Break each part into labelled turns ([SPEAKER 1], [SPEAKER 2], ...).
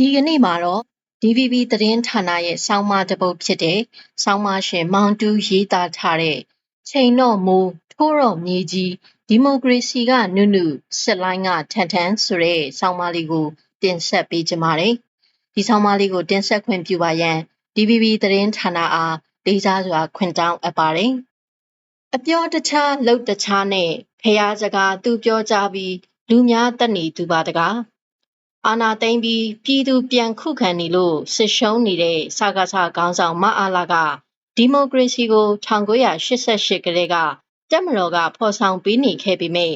[SPEAKER 1] ဒီကနေ့မှာတော့ DVB သတင်းဌာနရဲ့ဆောင်းပါးတစ်ပုဒ်ဖြစ်တဲ့ဆောင်းပါးရှင်မောင်တူးရေးသားထားတဲ့ချိန်တော့မိုးထိုးတော့မြေကြီးဒီမိုကရေစီကနုနုစစ်လိုင်းကထန်ထန်ဆိုတဲ့ဆောင်းပါးလေးကို တင်ဆက်ပေးကြပါမယ်။ဒီဆောင်းပါးလေးကိုတင်ဆက်ခွင့်ပြုပါရန် DVB သတင်းဌာနအားလေးစားစွာခွင့်တောင်းအပ်ပါတယ်။အပြောတခြားလှုပ်တခြားနဲ့ဖះစကားသူပြောကြပြီးလူများတက်နေသူပါတကား အာနာသိမ့်ပြီးပြည်သူပြန်ခုခံနေလို့စစ်ရှုံးနေတဲ့စကားစခေါင်းဆောင်မအားလာကဒီမိုကရေစီကို1988ကလေးကတက်မတော်ကဖော်ဆောင်ပေးနေခဲ့ပေမဲ့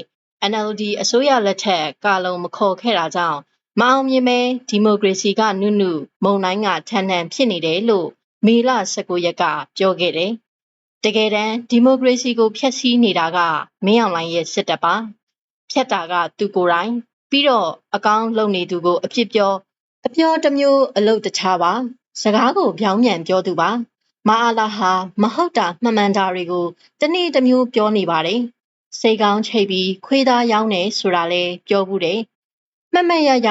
[SPEAKER 1] NLD အစိုးရလက်ထက်ကာလုံမခေါ်ခဲ့တာကြောင့်မအောင်မြင်မဲဒီမိုကရေစီကနုနုမုံတိုင်းကထန်ထန်ဖြစ်နေတယ်လို့မေလ19ရက်ကပြောခဲ့တယ်။တကယ်တမ်းဒီမိုကရေစီကိုဖျက်ဆီးနေတာကမင်းအောင်လှိုင်ရဲ့စစ်တပ်ပါ။ဖျက်တာကသူကိုယ်တိုင် ပြီးတော့အကောင်းလုပ်နေသူကိုအပြစ်ပြောအပြောတစ်မျိုးအလုပ်တခြားပါစကားကိုပြောင်းပြန်ပြောသူပါမအားလာဟာမဟုတ်တာမှန်မှန်တာတွေကိုတနေ့တစ်မျိုးပြောနေပါတယ်စိတ်ကောင်းချိတ်ပြီးခွေးသားရောင်းနေဆိုတာလဲပြောဘူးတယ်မှတ်မှတ်ရရ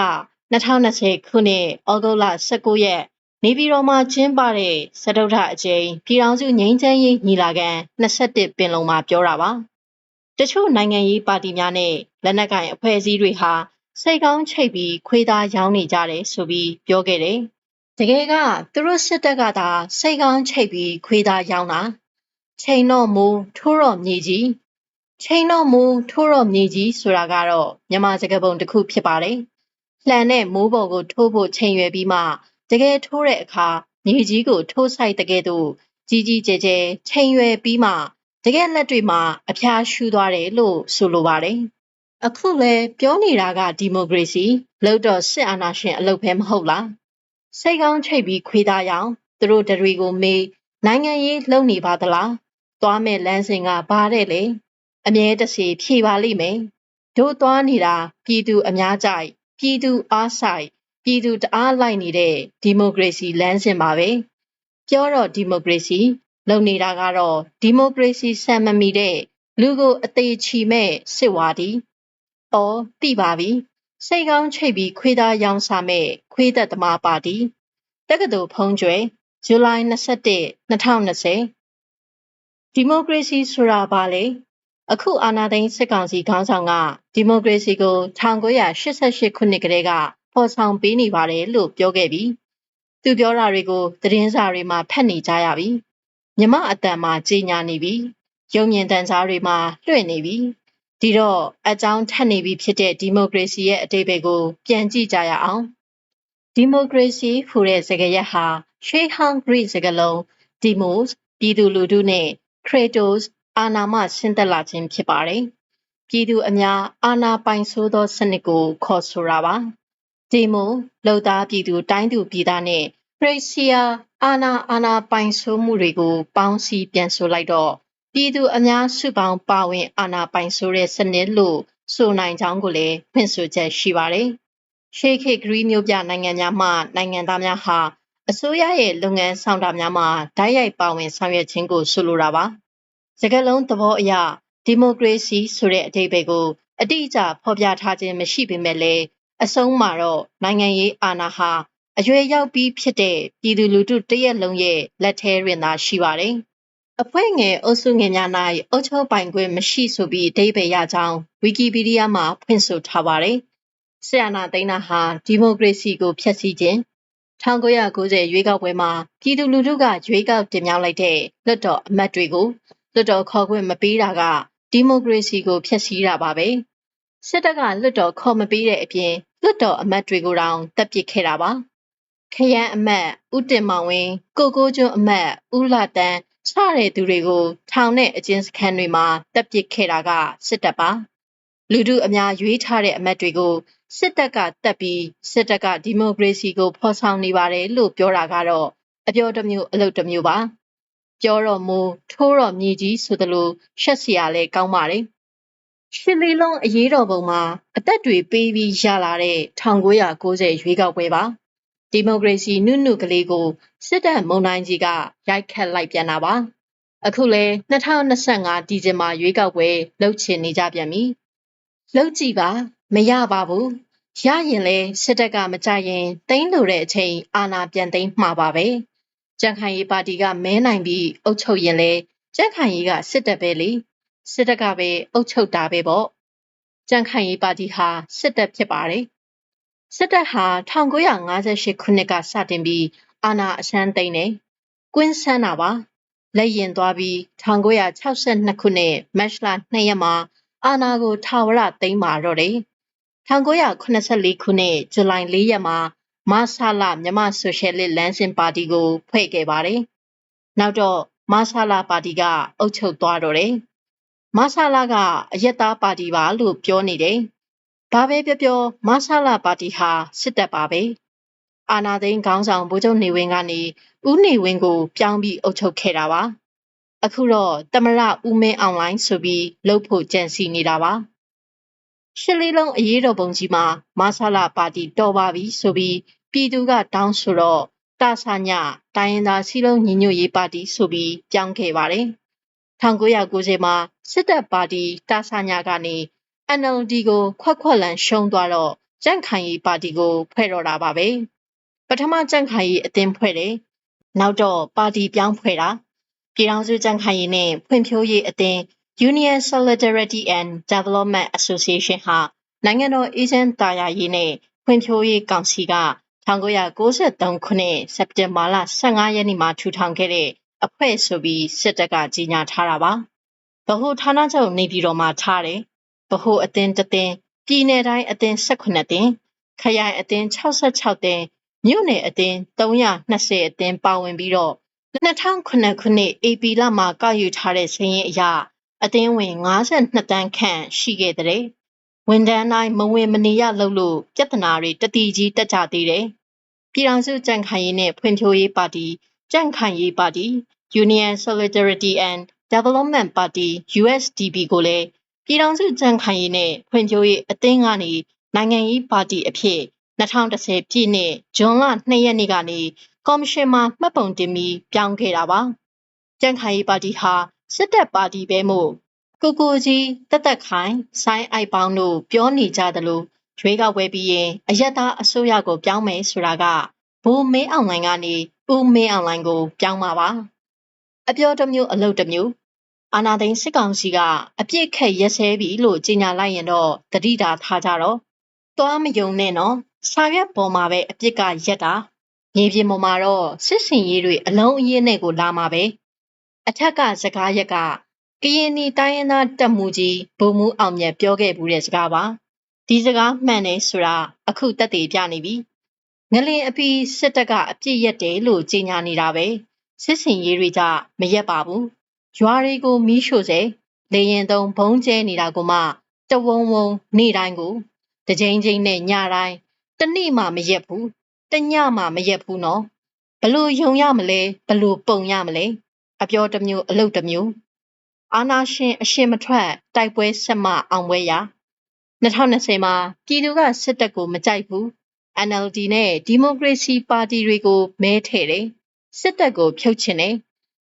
[SPEAKER 1] 2020ခုနှစ်ဩဂုတ်လ19ရက်နေပြည်တော်မှာကျင်းပတဲ့စတုထအကျိန်ပြည်ထောင်စုငြိမ်းချမ်းရေးညီလာခံ21ပင်လုံမှာပြောတာပါတချို့နိုင်ငံရေးပါတီများနဲ့လက်နက်ကိုင်အဖွဲ့အစည်းတွေဟာ စိတ်ကောင်းချိတ်ပြီးခွေးသားရောင်းနေကြတယ်ဆိုပြီးပြောခဲ့တယ်။တကယ်ကသူတို့စစ်တပ်ကသာစိတ်ကောင်းချိတ်ပြီးခွေးသားရောင်းတာချိန်တော့မူထိုးတော့မြေကြီးချိန်တော့မူထိုးတော့မြေကြီးဆိုတာကတော့မြန်မာစကားပုံတစ်ခုဖြစ်ပါတယ်။လှန်တဲ့မိုးပေါ်ကိုထိုးဖို့ချိန်ရွယ်ပြီးမှတကယ်ထိုးတဲ့အခါမြေကြီးကိုထိုးဆိုင်တကယ်တော့ကြီးကြီးကျယ်ကျယ်ချိန်ရွယ်ပြီးမှတကယ်လက်တွေမှာအဖျားရှူသွားတယ်လို့ဆိုလိုပါတယ်။ အခုလဲပြောနေတာကဒီမိုကရေစီလို့တော့စစ်အာဏာရှင်အလုပ်ပဲမဟုတ်လား။စိတ်ကောင်းချိတ်ပြီးခွေးသားရောင်သူတို့တွေကိုမေးနိုင်ငံရေးလုပ်နေပါသလား။သွားမဲ့လမ်းစဉ်ကဘာတဲ့လေ။အမြဲတစေဖြေပါလိမ့်မယ်။တို့သွားနေတာပြည်သူအများကြိုက်ပြည်သူအားဆိုင်ပြည်သူတအားလိုက်နေတဲ့ဒီမိုကရေစီလမ်းစဉ်ပါပဲ။ပြောတော့ဒီမိုကရေစီလုံနေတာကတော့ဒီမိုကရေစီစံမမီတဲ့လူကိုအသေးချီမဲ့စစ်ဝါဒီ။ အော်သိပါပြီ။စိတ်ကောင်းချိတ်ပြီးခွေးသားရောင်းစားမဲ့ခွေးသက်သမားပါတီ။တက္ကသိုလ်ဖုံးကျွဲဇူလိုင်21 2020ဒီမိုကရေစီဆိုတာဘာလဲ။အခုအာဏာသိမ်းစစ်ကောင်စီခေါင်းဆောင်ကဒီမိုကရေစီကို1988ခုနှစ်ကတည်းကဖော်ဆောင်ပေးနေပါတယ်လို့ပြောခဲ့ပြီးသူပြောတာတွေကိုသတင်းစာတွေမှာဖတ်နေကြရပြီ။မြမအတန်မှာကြီးညာနေပြီရုံမြင့်တန်းစားတွေမှာလွှင့်နေပြီ ဒီတော့အကြောင်းထက်နေပြီဖြစ်တဲ့ဒီမိုကရေစီရဲ့အတိတ်ကို ပြန်ကြည့်ကြရအောင်ဒီမိုကရေစီဟူတဲ့စကားရပ်ဟာရှေးဟောင်းဂရိစကားလုံး demos ပြည်သူလူထုနဲ့ kratos အာနာမဆင်းသက်လာခြင်းဖြစ်ပါတယ်ပြည်သူအများအာနာပိုင်ဆိုးသောစနစ်ကိုခေါ်ဆိုတာပါ demo လောက်သားပြည်သူတိုင်းသူပြည်သားနဲ့ Gracia အာနာအာနာပိုင်ဆိုးမှုတွေကိုပေါင်းစည်းပြန်ဆိုလိုက်တော့ ပြည်သူအများစုပေါင်းပါဝင်အာနာပိုင်ဆိုးတဲ့စနစ်လို့ဆိုနိုင်ကြောင်းကိုလည်းဖွင့်ဆိုချက်ရှိပါတယ်။ရှေးခေတ်ဂရီးမျိုးပြနိုင်ငံများမှနိုင်ငံသားများဟာအစိုးရရဲ့လုပ်ငန်းဆောင်တာများမှာဓာတ်ရိုက်ပါဝင်ဆောင်ရွက်ခြင်းကိုဆိုလိုတာပါ။စကားလုံးသဘောအရဒီမိုကရေစီဆိုတဲ့အဓိပ္ပာယ်ကိုအတိအကျဖော်ပြထားခြင်းမရှိပေမဲ့လည်းအဆုံးမှာတော့နိုင်ငံရေးအာဏာဟာအရွယ်ရောက်ပြီးဖြစ်တဲ့ပြည်သူလူထုတရက်လုံးရဲ့လက်ထဲတွင်သာရှိပါတယ်။ အဖွဲ့ငယ်အုပ်စုငယ်များ၌အုပ်ချုပ်ပိုင်ခွင့်မရှိဆိုပြီးအဓိပ္ပာယ်ရကြောင်းဝီကီပီဒီးယားမှာဖွင့်ဆိုထားပါတယ်။ဆီယနာသိန်းနာဟာဒီမိုကရေစီကိုဖျက်ဆီးခြင်း1990ရွေးကောက်ပွဲမှာပြည်သူလူထုကရွေးကောက်တင်မြှောက်လိုက်တဲ့လွှတ်တော်အမတ်တွေကိုလွှတ်တော်ခေါ်ခွင့်မပေးတာကဒီမိုကရေစီကိုဖျက်ဆီးတာပါပဲ။စစ်တပ်ကလွှတ်တော်ခေါ်မပေးတဲ့အပြင်လွှတ်တော်အမတ်တွေကိုတောင်တပ်ပစ်ခဲ့တာပါခရမ်းအမတ်ဦးတင်မောင်ဝင်းကိုကိုကျွန်းအမတ်ဦးလာတန်း ချတဲ့သူတွေကိုထောင်နဲ့အကျဉ်းစခန်းတွေမှာတပ်ပစ်ခဲ့တာကစစ်တပ်ပါလူထုအများရွေးထားတဲ့အမတ်တွေကိုစစ်တပ်ကတပ်ပြီးစစ်တပ်ကဒီမိုကရေစီကိုဖော်ဆောင်နေပါတယ်လို့ပြောတာကတော့အပြောတစ်မျိုးအလုပ်တစ်မျိုးပါပြောတော့မူထိုးတော့မြည်ကြီးဆိုသလိုရှက်စရာလဲကောင်းပါတယ်ရှစ်လေးလုံးအရေးတော်ပုံမှာအသက်တွေပေးပြီးရလာတဲ့1990ရွေးကောက်ပွဲပါ ဒီမိုကရေစီနုနုကလေးကိုစစ်တပ်မုံတိုင်းကြီးကရိုက်ခတ်လိုက်ပြန်တာပါအခုလဲ2025ဒီဇင်ဘာရွေးကောက်ပွဲလှုပ်ချင်နေကြပြန်ပြီလှုပ်ကြည့်ပါမရပါဘူးရရင်လဲစစ်တပ်ကမကြရင်တိမ့်လို့တဲ့အချိန်အာဏာပြန်သိမ်းမှာပါပဲကြံ့ခိုင်ရေးပါတီကမဲနိုင်ပြီးအုပ်ချုပ်ရင်လဲကြံ့ခိုင်ရေးကစစ်တပ်ပဲလေစစ်တပ်ကပဲအုပ်ချုပ်တာပဲပေါ့ကြံ့ခိုင်ရေးပါတီဟာစစ်တပ်ဖြစ်ပါတယ် စစ်တပ်ဟာ1958ခုနှစ်ကစတင်ပြီးအာဏာအရှမ်းသိမ်းတယ်ကွင်းဆန်းတာပါလက်ရင်သွားပြီး1962ခုနှစ်မတ်လ2ရက်မှာအာဏာကိုထာဝရသိမ်းပါတော့တယ်1984ခုနှစ်ဇူလိုင်4ရက်မှာမဆလာမြန်မာဆိုရှယ်လစ်လမ်းစဉ်ပါတီကို ဖွဲ့ခဲ့ပါတယ်။နောက်တော့မဆလာပါတီကအုပ်ချုပ်သွားတော့တယ်။မဆလာကအယက်သားပါတီပါလို့ပြောနေတယ်။ ဘာပဲပြောပြောမဆလာပါတီဟာစစ်တပ်ပါပဲ။အာနာသိန်းခေါင်းဆောင်ဗိုလ်ချုပ်နေဝင်းကနေဦးနေဝင်းကို ပြောင်းပြီးအုပ်ချုပ်ခဲ့တာပါ။အခုတော့တမရဦးမင်းအွန်လိုင်းဆိုပြီးလှုပ်ဖို့ကြံစီနေတာပါ။ရှစ်လေးလုံးအရေးတော်ပုံကြီးမှာမဆလာပါတီတော်ပါပြီဆိုပြီးပြည်သူကတောင်းဆိုတော့တာဆာညတိုင်းရင်းသားစီလုံးညီညွတ်ရေးပါတီဆိုပြီးပြောင်းခဲ့ပါတယ်။1990မှာစစ်တပ်ပါတီတာဆာညကနေ NLD ကိုခွက်ခွက်လန်ရှုံးသွားတော့ကြန့်ခိုင်ရေးပါတီကိုဖွဲ့တော့တာပါပဲ။ပထမကြန့်ခိုင်ရေးအသင်းဖွဲ့တယ်။နောက်တော့ပါတီပြောင်းဖွဲ့တာပြည်ထောင်စုကြန့်ခိုင်ရေးနဲ့ဖွံ့ဖြိုးရေးအသင်း Union Solidarity and Development Association ဟာနိုင်ငံတော်အေဂျင့်တာယာရေးနဲ့ဖွံ့ဖြိုးရေးကောင်စီက1993ခုနှစ်စက်တင်ဘာလ15ရက်နေ့မှာထူထောင်ခဲ့တဲ့အဖွဲ့ဆိုပြီးစစ်တပ်ကကြီးညာထားတာပါ။ဗဟိုဌာနချုပ်နေပြည်တော်မှာထားတယ်။ ဗဟိုအသင်းတစ်သင်းပြည်내တိုင်းအသင်း18သင်းခရိုင်အသင်း66သင်းမြို့နယ်အသင်း320အသင်းပါဝင်ပြီးတော့2009ခုနှစ် AP လမှာကောက်ယူထားတဲ့စာရင်းအရအသင်းဝင်52တန်းခန့်ရှိခဲ့တဲ့ဝန်ထမ်းတိုင်းမဝင်မနေရလို့လို့ပြဿနာတွေတတိကြီးတက်ကြသေးတယ်။ပြည်ထောင်စုကြံ့ခိုင်ရေးနဲ့ဖွံ့ဖြိုးရေးပါတီကြံ့ခိုင်ရေးပါတီ Union Solidarity and Development Party USDP ကိုလည်း ပြည်ထောင်စုကြံ့ခိုင်ရေးနဲ့ဖွံ့ဖြိုးရေးအသင်းကနေနိုင်ငံရေးပါတီအဖြစ်2010ပြည့်နှစ်ဇွန်လ2ရက်နေ့ကနေကော်မရှင်မှမှတ်ပုံတင်ပြီးပြောင်းခဲ့တာပါ။ကြံ့ခိုင်ရေးပါတီဟာစစ်တပ်ပါတီပဲမို့ကိုကိုကြီးတက်တက်ခိုင်ဆိုင်းအိုက်ပေါင်းတို့ပြောနေကြသလိုရွေးကောက်ပွဲပြီးရင်အယက်သားအစိုးရကိုပြောင်းမယ်ဆိုတာကဘိုးမင်းအောင်လိုင်ကနေဦးမင်းအောင်လိုင်ကိုပြောင်းမှာပါအပြောတစ်မျိုးအလုပ်တစ်မျိုး အာနာသိန်းစစ်ကောင်စီကအပြစ်ခက်ရက်စဲပြီလို့ကြေညာလိုက်ရင်တော့တတိတာထားကြတော့သွားမယုံနဲ့နော်စာရွက်ပေါ်မှာပဲအပြစ်ကရက်တာမြေပြင်ပေါ်မှာတော့စစ်စင်ရေးတွေအလုံးအရင်းနဲ့ကိုလာမှာပဲအထက်ကစကားရက်ကကရင်နီတိုင်းရင်းသားတပ်မှုကြီးဗိုလ်မှူးအောင်မြတ်ပြောခဲ့ဘူးတဲ့စကားပါဒီစကားမှန်တယ်ဆိုတာအခုတက်တည်ပြနေပြီငလင်အပီစစ်တပ်ကအပြစ်ရက်တယ်လို့ကြေညာနေတာပဲစစ်စင်ရေးတွေကြမရက်ပါဘူး ရွာတွေကိုမီးရှို့စေလေရင်သုံးဘုံကျဲနေတာကိုမှတဝုံဝုံနေ့တိုင်းကိုတကြိမ်ကြိမ်နဲ့ညတိုင်းတနေ့မှမရက်ဘူးတညမှမရက်ဘူးနော်ဘလို့ယုံရမလဲဘလို့ပုံရမလဲအပြောတစ်မျိုးအလုပ်တစ်မျိုးအာနာရှင်အရှင်မထွက်တိုက်ပွဲဆက်မအောင်ပွဲရ2020မှာပြည်သူကစစ်တပ်ကိုမကြိုက်ဘူး NLD နဲ့ဒီမိုကရေစီပါတီတွေကိုမဲထည့်တယ်စစ်တပ်ကိုဖြုတ်ချင်တယ်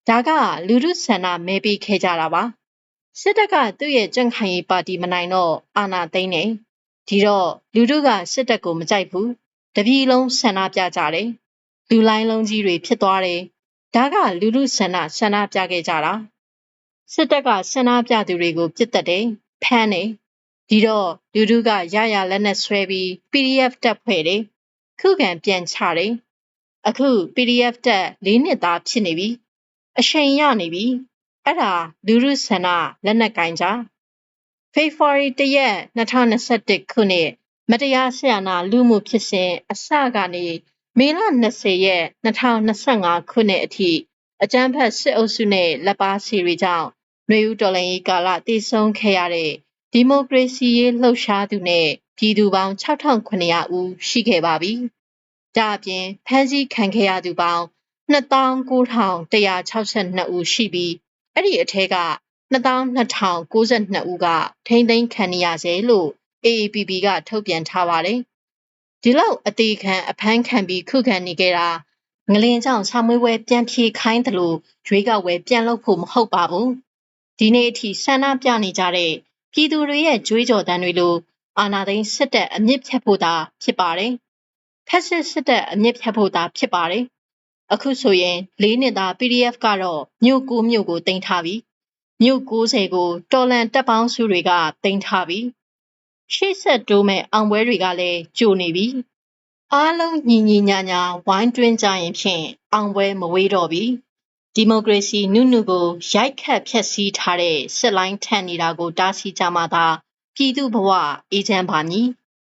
[SPEAKER 1] ဒါကလူထုဆန္ဒမဲပေးခဲ့ကြတာပါစစ်တပ်ကသူ့ရဲ့ကြံ့ခိုင်ရေးပါတီမနိုင်တော့အာဏာသိမ်းတယ်ဒီတော့လူထုကစစ်တပ်ကိုမကြိုက်ဘူးတပြည်လုံးဆန္ဒပြကြတယ်လူလိုင်းလုံးကြီးတွေဖြစ်သွားတယ်ဒါကလူထုဆန္ဒဆန္ဒပြခဲ့ကြတာစစ်တပ်ကဆန္ဒပြသူတွေကိုပြစ်တက်တယ်ဖမ်းတယ်ဒီတော့လူထုကရရလက်နဲ့ဆွဲပြီး PDF တက်ဖွဲ့တယ်ခုခံပြန်ချတယ်အခု PDF တက်၄နှစ်သားဖြစ်နေပြီ အချိန်ရနေပြီအဲ့ဒါလူထုဆန္ဒလက်နက်ကင်ကြဖေဖော်ဝါရီတရက်2021ခုနှစ်မတရားဆရာနာလူမှုဖြစ်စဉ်အစကနေမေလ20ရက်2025ခုနှစ်အထိအကြမ်းဖက်စစ်အုပ်စုနဲ့လက်ပါစီတွေကြောင့်ຫນွေဦးတော်လှန်ရေးကာလတည်ဆုံခဲ့ရတဲ့ဒီမိုကရေစီရေးလှုပ်ရှားသူနဲ့ပြည်သူပေါင်း6900ဦးရှိခဲ့ပါပြီ။ဒါအပြင်ဖမ်းဆီးခံခဲ့ရသူပေါင်း 29,162 ဦးရှိပြီးအဲ့ဒီအထက်က22,092ဦးကထိမ့်သိမ်းခံရစေလို့ AAPP ကထုတ်ပြန်ထားပါတယ်။ဒီလောက်အသေးခံအဖမ်းခံပြီးခုခံနေကြတာငလင်ကြောင့်ဆာမွေးဝဲပြန်ဖြေခိုင်းတယ်လို့ရွေးကောက်ဝဲပြန်လုပ်ဖို့မဟုတ်ပါဘူးဒီနေ့အထိဆန္ဒပြနေကြတဲ့ပြည်သူတွေရဲ့ကြွေးကြော်တမ်းတွေလိုအာဏာသိမ်းစစ်တပ်အမြင့်ဖြတ်ဖို့သာဖြစ်ပါတယ်။ဖက်စစ်စစ်တပ်အမြင့်ဖြတ်ဖို့သာဖြစ်ပါတယ်။ အခုဆိုရင်လေးနှစ်သား PDF ကတော့မြို့9မြို့ကိုတင်ထားပြီ။မြို့90ကိုတော်လန်တပ်ပေါင်းစုတွေကတင်ထားပြီ။ရှေ့ဆက်တိုးမဲ့အောင်ပွဲတွေကလည်းကြိုနေပြီ။အားလုံးညီညီညာညာဝိုင်းတွင်းကြရင်ဖြင့်အောင်ပွဲမဝေးတော့ပြီ။ဒီမိုကရေစီနုနုကိုရိုက်ခတ်ဖျက်ဆီးထားတဲ့စစ်လိုင်းထက်နေတာကိုတားဆီးကြမှာသာပြည်သူဘဝအေးချမ်းပါမည်။